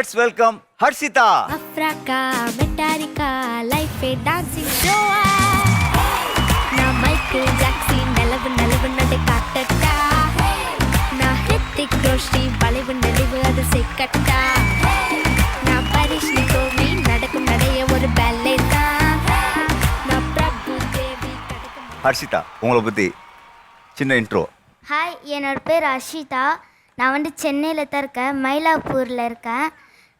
Let's welcome Harshita அஃப்ராக்கா மெட்டாரிக்கா life dancing ஷோவா நான் மைக்கேல் ஜாக்சன் நிலவு நிலவு நடு காட்டட்டா நான் ஹித்திக் ரோஷி வளைவு நெளிவு அது செக்கட்டா நான் பரிஷ் கோவி நடக்கும் நடைய ஒரு பேலே தான் நான் பிரபு தேவி ஹர்ஷிதா உங்களை பத்தி சின்ன இன்ட்ரோ ஹாய் என்னோட பேர் அஷிதா நான் வந்து சென்னையில் தான் இருக்கேன் மயிலாப்பூரில் இருக்கேன்.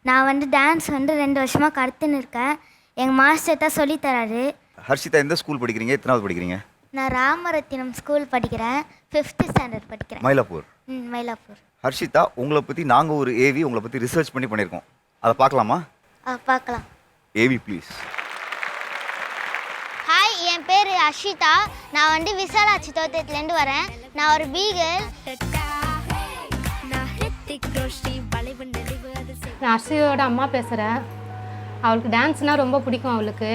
நான் வந்து டான்ஸ் வந்து ரெண்டு வருஷமாக கற்றுன்னு இருக்கேன். எங்கள் மாஸ்டர் தான் சொல்லித் தராரு. ஹர்ஷிதா எந்த ஸ்கூல் படிக்கிறீங்க? எத்தனாவது படிக்கிறீங்க? நான் ராமரத்தினம் ஸ்கூல் படிக்கிறேன். ஃபிஃப்த்து ஸ்டாண்டர்ட் படிக்கிறேன். மயிலாப்பூர். ம் மயிலாப்பூர். ஹர்ஷிதா உங்களை பற்றி நாங்கள் ஒரு ஏவி உங்களை பற்றி ரிசர்ச் பண்ணி பண்ணியிருக்கோம். அதை பார்க்கலாமா? ஆ பார்க்கலாம். ஏவி ப்ளீஸ் ஹாய் என் பேர் அஷிதா நான் வந்து விசாலாட்சி தோட்டத்துலேருந்து வரேன். நான் ஒரு பீகல் நான் அர்ஷியோட அம்மா பேசுகிறேன் அவளுக்கு டான்ஸ்னால் ரொம்ப பிடிக்கும் அவளுக்கு.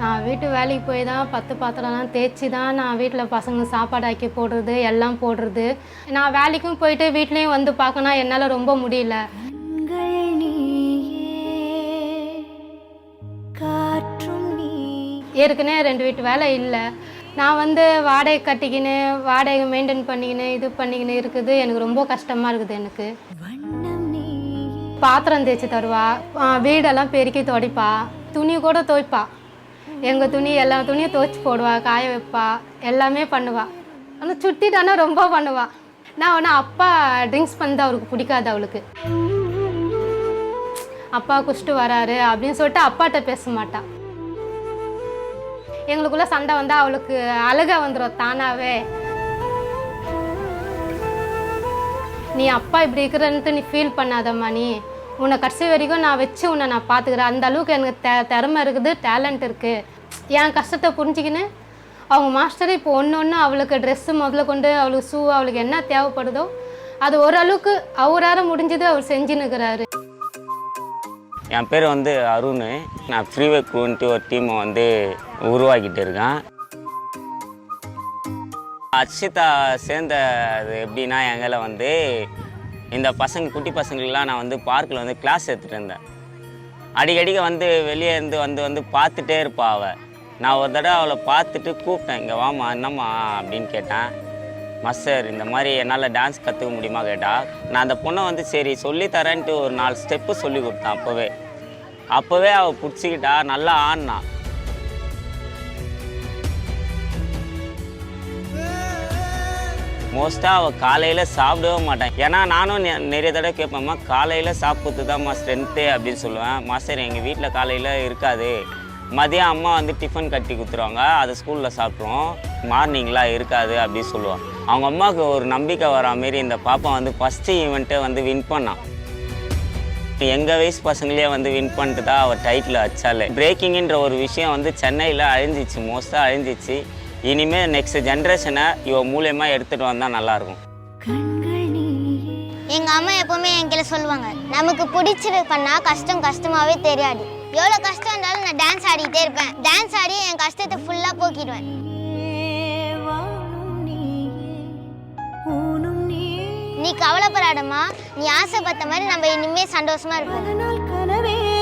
நான் வீட்டு வேலைக்கு போய் தான் பத்து பாத்திரம்லாம் தேய்ச்சி தான் நான் வீட்டில் பசங்க சாப்பாடு ஆக்கி போடுறது எல்லாம் போடுறது. நான் வேலைக்கும் போயிட்டு வீட்லேயும் வந்து பார்க்கணும் என்னால் ரொம்ப முடியல. ஏற்கனவே ரெண்டு வீட்டு வேலை இல்லை. நான் வந்து வாடகை கட்டிக்கின்னு வாடகை மெயின்டைன் பண்ணிக்கின்னு இது பண்ணிக்கின்னு இருக்குது. எனக்கு ரொம்ப கஷ்டமாக இருக்குது எனக்கு. பாத்திரம் தேய்ச்சி தருவா. வீடெல்லாம் பெருக்கி துடைப்பா. துணி கூட துவைப்பா. எங்கள் துணி எல்லா துணியும் துவைச்சி போடுவா காய வைப்பா எல்லாமே பண்ணுவா. ஆனால் சுட்டிட்டானா ரொம்ப பண்ணுவா. நான் ஒன்று அப்பா ட்ரிங்க்ஸ் பண்ணது அவருக்கு பிடிக்காது அவளுக்கு. அப்பா குடிச்சிட்டு வராரு அப்படின்னு சொல்லிட்டு அப்பாட்ட பேச மாட்டாள் எங்களுக்குள்ள சண்டை வந்தால் அவளுக்கு அழுக வந்துடும் தானாவே. நீ அப்பா இப்படி இருக்கிறன்ட்டு நீ ஃபீல் பண்ணாதம்மா நீ. உன்னை கடைசி வரைக்கும் நான் வச்சு உன்னை நான் பார்த்துக்கிறேன். அந்த அளவுக்கு எனக்கு தெ திறமை இருக்குது டேலண்ட் இருக்குது என் கஷ்டத்தை புரிஞ்சுக்கின்னு அவங்க மாஸ்டர் இப்போ ஒன்று ஒன்று அவளுக்கு ட்ரெஸ்ஸு முதல்ல கொண்டு அவளுக்கு ஷூ அவளுக்கு என்ன தேவைப்படுதோ அது ஓரளவுக்கு அவரால் முடிஞ்சது அவர் செஞ்சுன்னுக்கிறாரு. என் பேர் வந்து அருண். நான் ஃப்ரீவே குரூன்ட்டு ஒரு டீமை வந்து உருவாக்கிட்டு இருக்கேன். அக்ஷிதா சேர்ந்த அது எப்படின்னா எங்களை வந்து இந்த பசங்க குட்டி பசங்களுக்கெலாம் நான் வந்து பார்க்கில் வந்து கிளாஸ் எடுத்துகிட்டு இருந்தேன். அடிக்கடிக்க வந்து வெளியே இருந்து வந்து வந்து பார்த்துட்டே இருப்பா அவள் நான் ஒரு தடவை அவளை பார்த்துட்டு கூப்பிட்டேன் இங்கே வாமா என்னம்மா? அப்படின்னு கேட்டேன். மஸ்டர் இந்த மாதிரி என்னால் டான்ஸ் கற்றுக்க முடியுமா? கேட்டால் நான் அந்த பொண்ணை வந்து சரி சொல்லித்தரேன்ட்டு ஒரு நாலு ஸ்டெப்பு சொல்லி கொடுத்தேன் அப்போவே. அப்போவே அவள் பிடிச்சிக்கிட்டா நல்லா ஆடினா. மோஸ்ட்டாக அவள் காலையில் சாப்பிடவே மாட்டான். ஏன்னா நானும் நிறைய தடவை கேட்பேம்மா காலையில் சாப்பிட்டு தான்மா ஸ்ட்ரென்த்து அப்படின்னு சொல்லுவேன். மாஸ்டர் எங்கள் வீட்டில் காலையில் இருக்காது. மதியம் அம்மா வந்து டிஃபன் கட்டி கொடுத்துருவாங்க. அதை ஸ்கூலில் சாப்பிட்ருவோம். மார்னிங்லாம் இருக்காது அப்படின்னு சொல்லுவாள் அவங்க அம்மாவுக்கு ஒரு நம்பிக்கை வர மாரி இந்த பாப்பா வந்து ஃபஸ்ட்டு ஈவெண்ட்டை வந்து வின் பண்ணான். எங்கள் வயசு பசங்களே வந்து வின் பண்ணிட்டு தான் அவள் டைட்டில் வச்சாலே பிரேக்கிங்கிற ஒரு விஷயம் வந்து சென்னையில் அழிஞ்சிச்சு. மோஸ்ட்டாக அழிஞ்சிச்சு. இனிமேல் நெக்ஸ்ட் ஜென்ரேஷனை இவ மூலியமாக எடுத்துகிட்டு வந்தால் நல்லாயிருக்கும். எங்கள் அம்மா எப்போவுமே என்கிட்ட சொல்லுவாங்க நமக்கு பிடிச்சது பண்ணால் கஷ்டம் கஷ்டமாகவே தெரியாது. எவ்வளோ கஷ்டம் இருந்தாலும் நான் டான்ஸ் ஆடிக்கிட்டே இருப்பேன். டான்ஸ் ஆடி என் கஷ்டத்தை ஃபுல்லாக போக்கிடுவேன். நீ கவலைப்படாதம்மா. நீ ஆசைப்பட்ட மாதிரி நம்ம இனிமே சந்தோஷமா இருப்போம்.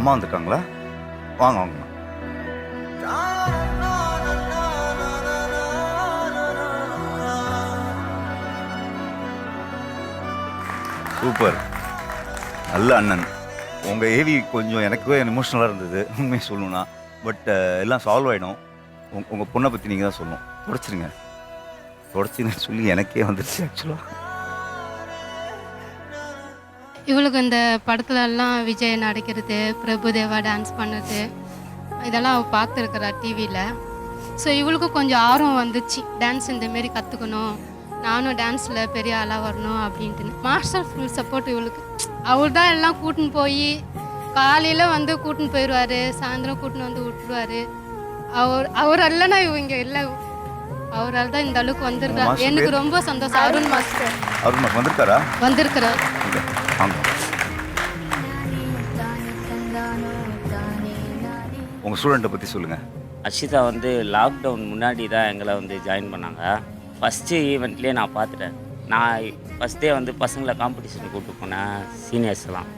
அம்மா வந்திருக்காங்களா? வாங்க வாங்க. சூப்பர். நல்ல அண்ணன். உங்கள் ஏவி கொஞ்சம் எனக்கே எமோஷ்னலாக இருந்தது. உண்மையை சொல்லணும்னா. பட் எல்லாம் சால்வ் ஆகிடும் உங் உங்கள் பொண்ணை பற்றி நீங்கள் தான் சொல்லணும். தொடச்சிருங்க. தொடச்சிங்கன்னு சொல்லி எனக்கே வந்துடுச்சு ஆக்சுவலாக இவளுக்கு இந்த படத்துலலாம் விஜய் நடிக்கிறது பிரபுதேவா டான்ஸ் பண்ணுறது இதெல்லாம் அவள் பார்த்துருக்குறா டிவியில் ஸோ இவளுக்கும் கொஞ்சம் ஆர்வம் வந்துச்சு. டான்ஸ் இந்த மாரி கற்றுக்கணும் நானும் டான்ஸில் பெரிய ஆளாக வரணும் அப்படின்ட்டு. மாஸ்டர் ஃபுல் சப்போர்ட் இவளுக்கு. அவர் தான் எல்லாம் கூட்டின்னு போய் காலையில் வந்து கூட்டின்னு போயிடுவார் சாயந்தரம் கூட்டின்னு வந்து விட்டுருவார் அவர் அவர் இல்லைன்னா இவங்க இல்லை. அவரால் தான் இந்த அளவுக்கு வந்திருக்காரு எனக்கு? ரொம்ப சந்தோஷம். அருண் மாஸ்டர். அருண் மாஸ்டர் வந்திருக்காரா? வந்திருக்கிறார். இங்க, வாங்க. உங்க ஸ்டூடெண்ட்டை பத்தி சொல்லுங்க. அஷிதா வந்து லாக்டவுன் முன்னாடி தான் எங்களை வந்து ஜாயின் பண்ணாங்க. ஃபஸ்ட்டு ஈவெண்ட்லேயே நான் பார்த்துட்டேன். நான் ஃபஸ்ட்டே வந்து பசங்களை காம்படிஷன் கூப்பிட்டு போனேன் சீனியர்ஸ்லாம்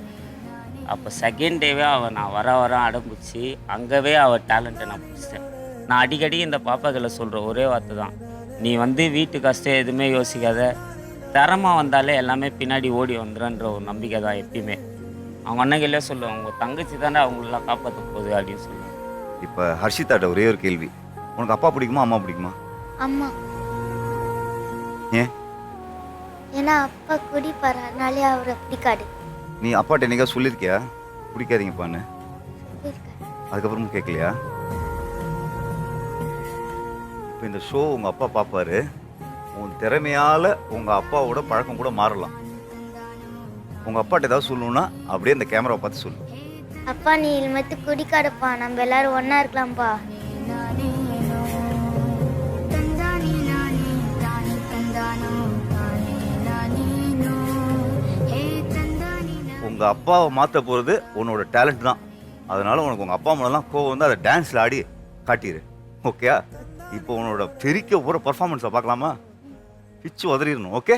அப்போ செகண்ட் டேவே அவள் நான் வர வர அடம்பிடிச்சி அங்கவே அவள் டேலண்ட்டை நான் பிடிச்சிட்டேன். நான் அடிக்கடி இந்த பாப்பாக்களை சொல்கிற ஒரே வார்த்தை தான் நீ வந்து வீட்டு கஷ்டம் எதுவுமே யோசிக்காத. தரமாக வந்தாலே எல்லாமே பின்னாடி ஓடி வந்துடும்ன்ற ஒரு நம்பிக்கை தான் எப்பயுமே. அவங்க அண்ணங்களே சொல்லுவாங்க உங்கள் தங்கச்சி தானே அவங்களெலாம் காப்பாற்ற போகுது அப்படின்னு சொல்லுவாங்க. இப்போ ஹர்ஷிதாட்ட ஒரே ஒரு கேள்வி உனக்கு அப்பா பிடிக்குமா அம்மா பிடிக்குமா? அம்மா. ஏன்? ஏன்னா அப்பா குடிப்பார் அதனாலே அவரை பிடிக்காது. நீ அப்பாட்ட என்னைக்கா சொல்லியிருக்கியா? பிடிக்காதீங்கப்பான்னு. அதுக்கப்புறமும் கேட்கலையா? இப்போ இந்த ஷோ உங்க அப்பா பார்ப்பாரு உன் திறமையால உங்க அப்பாவோட பழக்கம் கூட மாறலாம். உங்க அப்பாட்ட ஏதாவது சொல்லணும்னா அப்படியே இந்த கேமராவை பார்த்து சொல்லு. அப்பா நீ இனிமேட்டு குடிக்காதப்பா. நம்ம எல்லாரும் ஒண்ணா இருக்கலாம்ப்பா. உங்க அப்பாவை மாத்த போறது உன்னோட டேலண்ட் தான். அதனால உனக்கு உங்க அப்பா மேலாம் கோவம் வந்து அதை டான்ஸ்ல ஆடி காட்டிடு ஓகேயா இப்போ உன்னோட தெரிக்க போகிற பர்ஃபார்மன்ஸை பார்க்கலாமா? பிச்சு உதறிடணும் ஓகே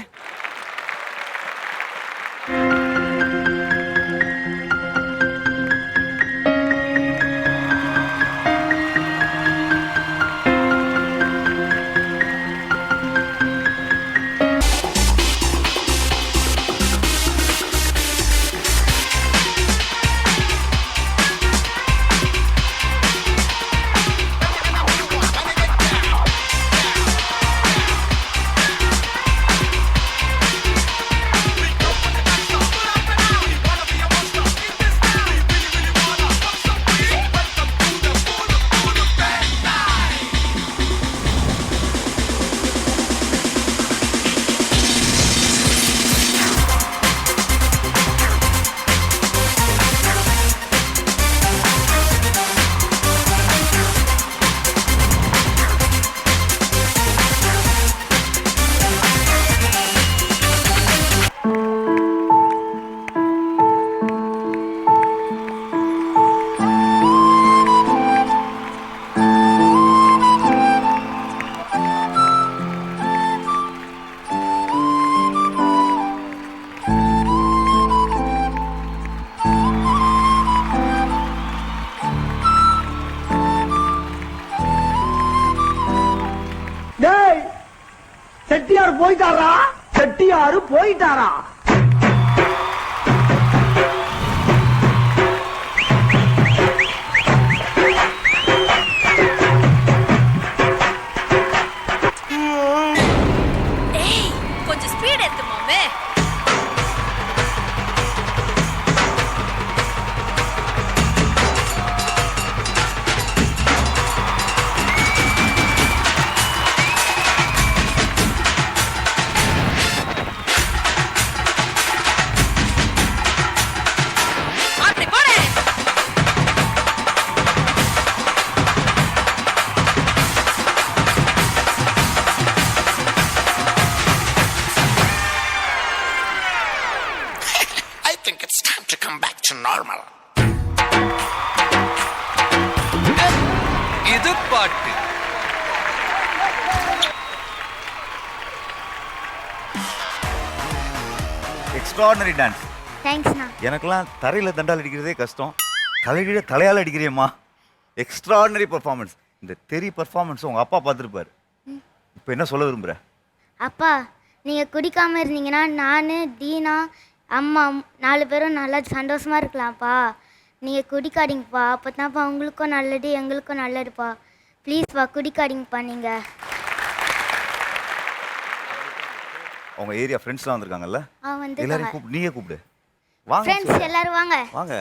செட்டியார் போயிட்டாரா? செட்டியாரு போயிட்டாரா? இது பாட்டு எக்ஸ்ட்ராடனரி டான்ஸ் தேங்க்ஸ்ண்ணா எனக்கெல்லாம் தரையில் தண்டால் அடிக்கிறதே கஷ்டம். தலைகீழ தலையால் அடிக்கிறியம்மா. எக்ஸ்ட்ராடனரி பர்ஃபார்மன்ஸ் இந்த தெரி பர்ஃபார்மன்ஸ் உங்கள் அப்பா பார்த்துருப்பாரு. இப்போ என்ன சொல்ல விரும்புகிற அப்பா நீங்கள் குடிக்காமல் இருந்தீங்கன்னா நான் தீனா அம்மா நாலு பேரும் நல்லா சந்தோஷமாக இருக்கலாம்ப்பா. நீங்கள் குடிக்காதீங்கப்பா. அப்போ தான்ப்பா உங்களுக்கும் நல்லது எங்களுக்கும் நல்லதுப்பா. ப்ளீஸ்ப்பா குடிக்காதீங்கப்பா நீங்கள் அவங்க ஏரியா ஃப்ரெண்ட்ஸ்லாம் வந்திருக்காங்கல்ல? ஆ வந்து எல்லாரையும் கூப்பிடு நீயே கூப்பிடு. வாங்க ஃப்ரெண்ட்ஸ் எல்லாரும் வாங்க. வாங்க.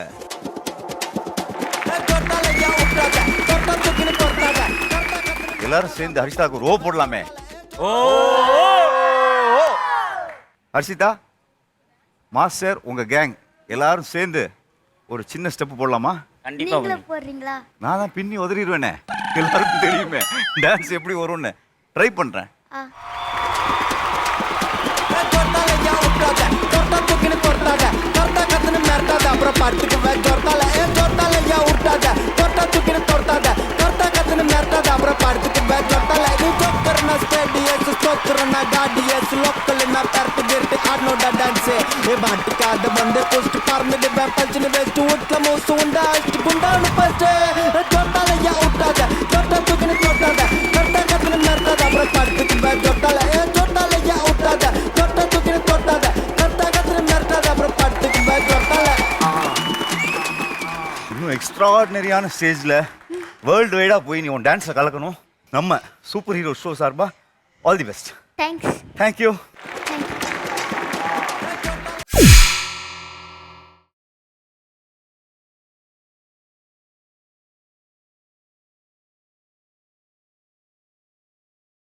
எல்லாரும் சேர்ந்து ஹர்ஷிதாக்கு ஒரு ஓ போடலாமே. ஓ ஹர்ஷிதா மாஸ்டர் உங்க கேங் எல்லாரும் சேர்ந்து ஒரு சின்ன ஸ்டெப் போடலாமா? கண்டிப்பாக நீங்களும் போடுறீங்களா? நான் தான் பின்னி உதறிடுவேனே. எல்லாருக்கும் தெரியுமே. டான்ஸ் எப்படி வரும்னு. ட்ரை பண்ணுறேன் ஆ. தொட்டாலையா விட்டாத தொட்டா தூக்கின்னு தொட்டாத தொட்டா கத்துன்னு மிரட்டாத. அப்புறம் படுத்துக்குவேன். தொட்டால ஏ தொட்டாலையா விட்டாத தொட்டா தூக்கின்னு தொட்டாத தொட்டா கத்துன்னு மிரட்டாத அப்புறம் படுத்துக்குவேன் தொட்டால நீ தொக்கறனா ஸ்டேடியஸ் தொக்கறனா காடியஸ் லோக்கல் நான் பரட்டு கிரட்டு ஆடனோட டான்ஸ் ஏ மாட்டிக்காத வந்து குஸ்ட் பறந்துடுவேன் பல்ச்சுன்னு வேஸ்ட் வீட்டுல மூசு உண்டா அஷ்டு குண்டானு பஸ்ட் தொட்டாலையா விட்டாத தொட்டா தூக்கின்னு தொட்டாத தொட்டா கத்துன்னு மிரட்டாத அப்புறம் படுத்துக்குவேன் தொட்டால ஏ தொட்டாலையா விட்டாத தொட்டா தூக்கின்னு தொட்டாத தொட்டா கத்துன்னு மிரட்டாத அப்புறம் படுத்துக்குவேன் தொட்டால இன்னும் எக்ஸ்ட்ராடினரியான ஸ்டேஜில் வேர்ல்டு வைடாக போய் நீ உன் டான்ஸில் கலக்கணும். நம்ம சூப்பர் ஹீரோ ஷோ சார்பா all the best thanks thank you